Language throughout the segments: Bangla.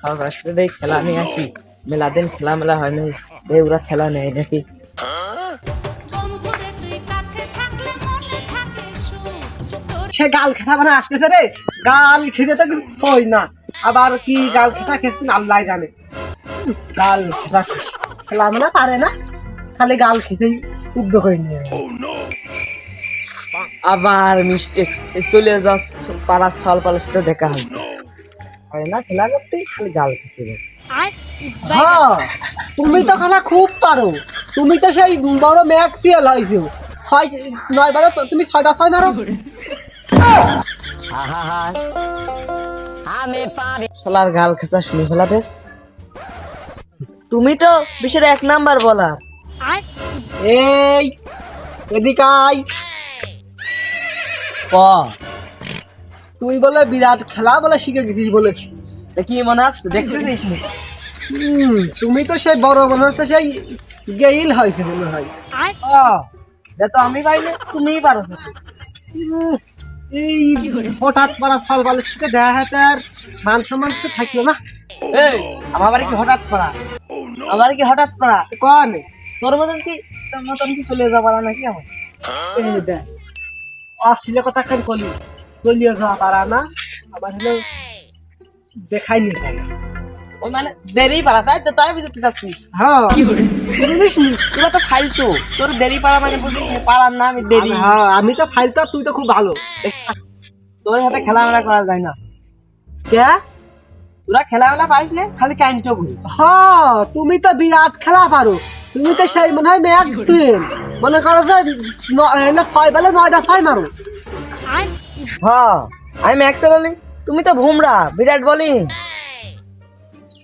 সব আসলে খেলা নিয়ে আসি। মেলা দিন খেলা মেলা হয় নাই ওরা খেলা নেই নাকি? সে গাল খেতা মানে আসতেছে রে গাল খেতে তো হয় না। আবার কি গাল খেতা খেতেন আল্লাহ জানে। গাল খেতা খেলা মানে পারে না খালি গাল খেতেই উদ্য করে নিয়ে। আবার মিস্টেক চলে যাস পাড়ার ছল পালের সাথে দেখা হয়েছে হয় না খেলা করতে খালি গাল খেছে হ্যাঁ তুমি তো খেলা খুব পারো। তুমি তো সেই বড় ম্যাক হয়েছো। ছয় নয় বারে তুমি ছয়টা ছয় মারো। শালার গাল খেসা শুনে ফেলা দেশ তুমি তো বিশ্বের এক নাম্বার বলার এই এদিকে আয়। ক? তুই বলে বিরাট খেলা বলে শিখে গেছিস বলে। কি মনে আছে দেখতে দিস তুমি তো সেই বড় মনে হচ্ছে সেই গেইল হয়েছে মনে হয়। তো আমি পাইলে তুমিই পারো। এই হঠাৎ পারা ফল বালের সাথে দেখা হয় তার মান সম্মান তো থাকল না। এই আমার বাড়ি কি হঠাৎ পড়া আমার কি হঠাৎ পড়া কন তোর মতন কি তোর মতন কি চলে পারা নাকি আমার? অশ্লীল কথা কেন কলি? যাওয়া পারা না আবার হলো দেখাই নি মানে দেরি পারা তাই তো তাই বুঝতে চাচ্ছিস হ্যাঁ। বুঝিস নি? তোরা তো ফাইলতো তোর দেরি পারা মানে বুঝিস পারার না আমি দেরি। হ্যাঁ আমি তো তুই তো খুব ভালো। তোর সাথে খেলামেলা করা যায় না। কে? তোরা খেলামেলা পাইস না? খালি কাইন্টো করি হ্যাঁ তুমি তো বিরাট খেলা পারো। তুমি তো সেই মনে হয় মনে করো যে ছয় বেলে নয়টা ছয় মারো। হ্যাঁ আমি ম্যাক্স বলি তুমি তো ভুমরা বিরাট বলি।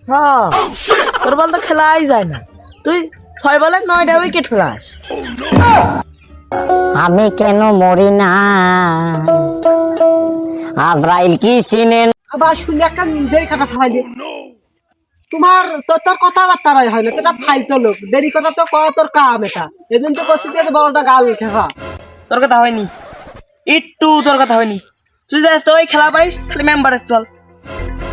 হ্যাঁ তোর বল তো খেলাই যায় না। তুই ছয় বলে নয়টা উইকেট ফেলাস। আমি কেন মরি না? আজরাইল কি চিনেন আবার শুনে একটা দেরি কাটা ফাইলে। তোমার তো তোর কথাবার্তা হয় না তোরা ফাইল তো লোক। দেরি কথা তো কয় তোর কাম এটা। এদিন তো করছি বড়টা গাল খেলা তোর কথা হয়নি। একটু তোর কথা হয়নি। তুই যা তুই খেলা পারিস খালি মেম্বারে চল।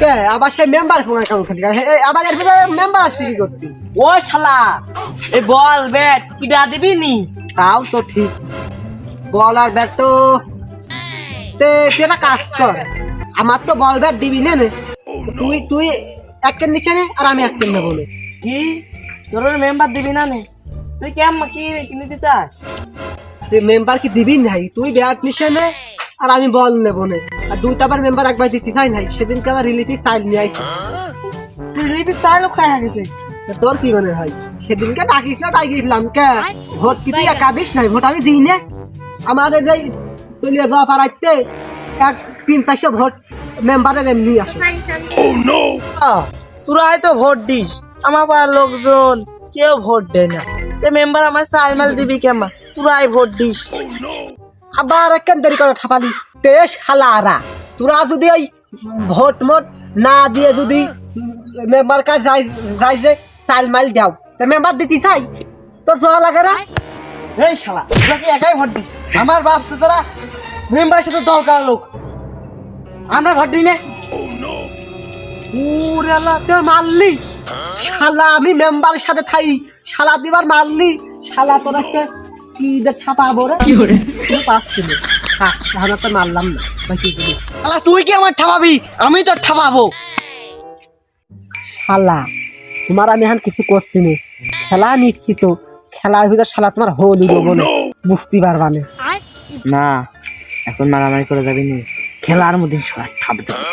কে? আবার সেই মেম্বার ফোন কেমন খেলি আবার এর ভিতরে মেম্বার আসবে কি করতি? ও শালা এই বল ব্যাট কিটা দিবি নি? তাও তো ঠিক। বল আর ব্যাট তো তে তুই একটা কাজ কর। আমার তো বল ব্যাট দিবি না নে। তুই তুই এক কেন নিচে নে আর আমি এক কেন নেব কি? তোর মেম্বার দিবি না নে? তুই কেম কি কিনতে চাস? মেম্বার কি দিবি নাই? তুই ব্যাট নিচে নে আর আমি বল নেব নে। আর দুইটা বার মেম্বার একবার দিতে চাই নাই সেদিনকে আবার রিলিফি চাইল নিয়ে আইছি। লিপি চাইলো খাই গেছে। তোর কি মনে হয়? সেদিনকে ডাকিস না তাই গেছিলাম কে ভোট কি তুই একা দিস নাই? ভোট আমি দিই না। আমার এই যে চলিয়ে যাওয়া পারাইতে এক তিন চারশো ভোট মেম্বারের এমনি আসে। আহ, তোরা হয়তো ভোট দিস। আমার পাড়ার লোকজন কেউ ভোট দেয় না। তে মেম্বার আমার চাল মাল দিবি কেমন তোরাই ভোট দিস। আবার কেন দেরি করে ঠাপালি। তেস হালারা। তোরা যদি ওই ভোট মোট না দিয়ে যদি মেম্বার কাজ যাই যে চাল মাইল দাও তা মেম্বার দিতে চাই? তো জোয়া লাগে না? এই শালা, তোরা একাই ভোট দিস? আমার বাপ চাচারা মেম্বারের সাথে দরকার লোক। আমরা ভোট দিই না। মারলি? শালা, আমি মেম্বারের সাথে থাই। শালা দিবার মারলি? শালা, তোর একটা কি করে থাক তাহলে তো মারলাম না। বাকি দিবি শালা তুই কি আমার ঠাপাবি? আমি তো ঠাপাবো। শালা তোমার আমি এখন কিছু করছি না। খেলা নিশ্চিত। খেলার ভিতর শালা তোমার হোলি না। বুঝতে পারবা না। না এখন মারামারি করে যাবি নি। খেলার মধ্যে শালা ঠাপ দেবো।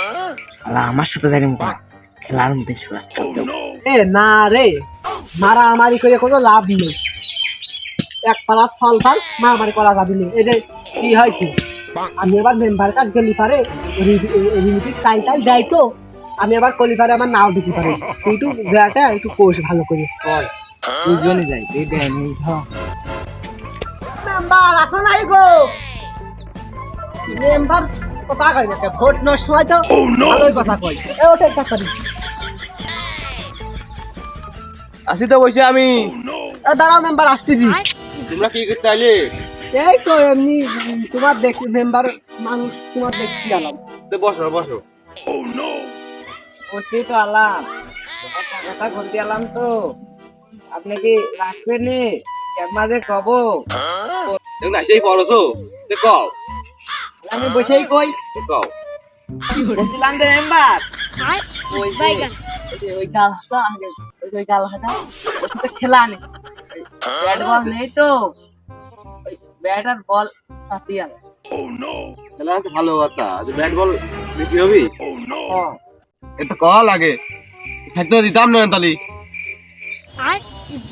শালা আমার সাথে দাঁড়িয়ে মুখ খেলার মধ্যে শালা ঠাপ দেবো। এ না রে। মারামারি করে কোনো লাভ নেই। এক পালা ফল ফাল মারামারি করা যাবে না। এই যে কি হয়েছে? আমি এবার মেম্বার কার্ড গেলি পারে রিমিটি টাইল টাইল দেয় তো। আমি এবার কলিপারে আমার নাও দিতে পারি। একটু জায়গাটা একটু কোষ ভালো করে। চল। দুজনে যাই এই মেম্বার এখন আই গো। মেম্বার কথা কয় না ভোট নষ্ট হয় তো। ভালোই কথা কয়। এ ওটা একটা করি। আসি তো বলছি আমি। এ দাঁড়াও মেম্বার আসতেছি। তোমরা কি করতে আইলে? এই তো এমনি তোমার দেখ মেম্বার মানুষ তোমার দেখতে গেলাম। বসো বসো। ওটি তো আলাম কথা করতে আলাম তো। আপনি কি রাখবেন নি? মাঝে কব। দেখ না সেই পরশো তে। কও। আমি বসেই কই। তে কও। বসছিলাম যে মেম্বার ওই ওই যে ওই গালটা আগে ওই যে ওই গালটা ওটা তো খেলা নেই ব্যাট বল নেই তো। ব্যাট আর বল সাথে তাহলে তো ভালো কথা। যে ব্যাট বল বিক্রি হবি? এ তো কল লাগে থাকতে দিতাম না তালি। আর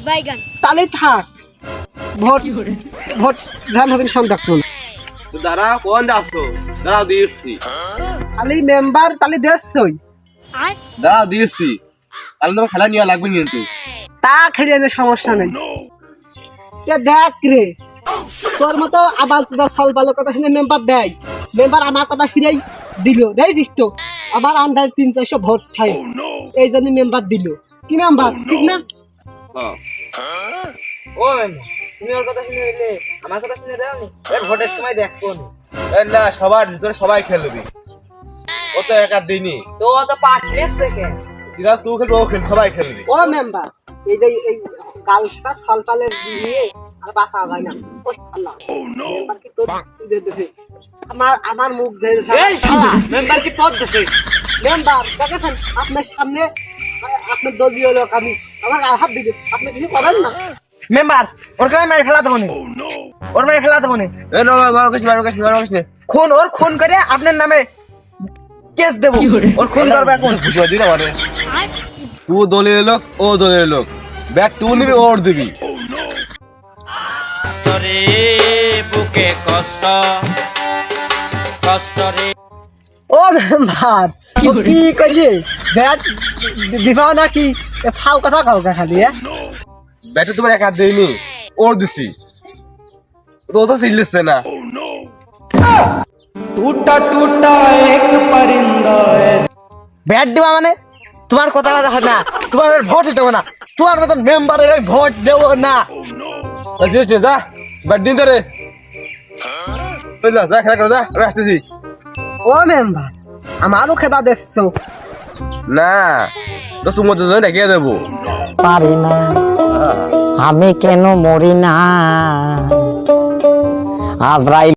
বাইগান। তাহলে থাক। ভোট ভোট ধান হবেন সব ডাক্তার দাঁড়া কোন যাচ্ছো দাঁড়াও দিয়েছি মেম্বার তাহলে তোমার খেলা নেওয়া লাগবে কিন্তু তা খেলে সমস্যা নেই। দেখ রে। তোর মতো আবার তোর ফল ভালো কথা শুনে মেম্বার দেয়। মেম্বার আমার কথা ফিরেই দিল। দেয় দিত আমার আন্ডার তিন চারশো ভোট খাই এই জন্য মেম্বার দিল। কি মেম্বার ঠিক না? হ্যাঁ তুমি ওর কথা শুনে নিলে আমার কথা শুনে দাও নি। ভোটের সময় দেখব নি। সবার ভিতরে সবাই খেলবি। ও তো একা দিনই। তো ও তো পার্টি এসছে তুই খেলবি ও খেলবি সবাই খেলবি। ও মেম্বার এই যে এই গালটা ফলের দিয়ে আর বাঁচা যায় না। ও আল্লাহ মেম্বার কি তোর দে দে আমার আমার মুখ ধরে এই শালা! মেম্বার কি তোর দেশে? মেম্বার দেখেছেন? আপনার সামনে আ- আপনার দলীয় লোক আমি আমার গায়ে হাত দিবে আপনি কিছু করেন না? মেম্বার ওর কাছে মেরে ফেলা দেবো ওর মেরে ফেলা দেবো নি এ না মারো কাছে মারো কাছে খুন ওর খুন করে আপনার নামে কেস দেবো। ওর খুন করবে এখন। মানে তুই দলের লোক ও দলের লোক। ব্যাট তুই নিবি ওর দিবি। রে বুকে কষ্ট কষ্ট রে। ও ও কি করিয়ে ব্যাট দিবা নাকি? এ ফাও কথা কাউ খালি হ্যাঁ ব্যাটে তোমার একা দেয়নি ওর দিছি। তো ও তো সিরিয়াস না ব্যাট দেওয়া মানে? তোমার কথা কথা হয় না। তোমার ভোট দেবো না। তোমার মতন মেম্বারের আমি ভোট দেবো না। যা তোরে। যা খেলা করে যা আমি আসতেছি। ও মেম্বার আমারও খেদা দেখছ। না তো সুমত জন্য ডেকে দেবো? পারি না। আমি কেন মরি না? আজরাইল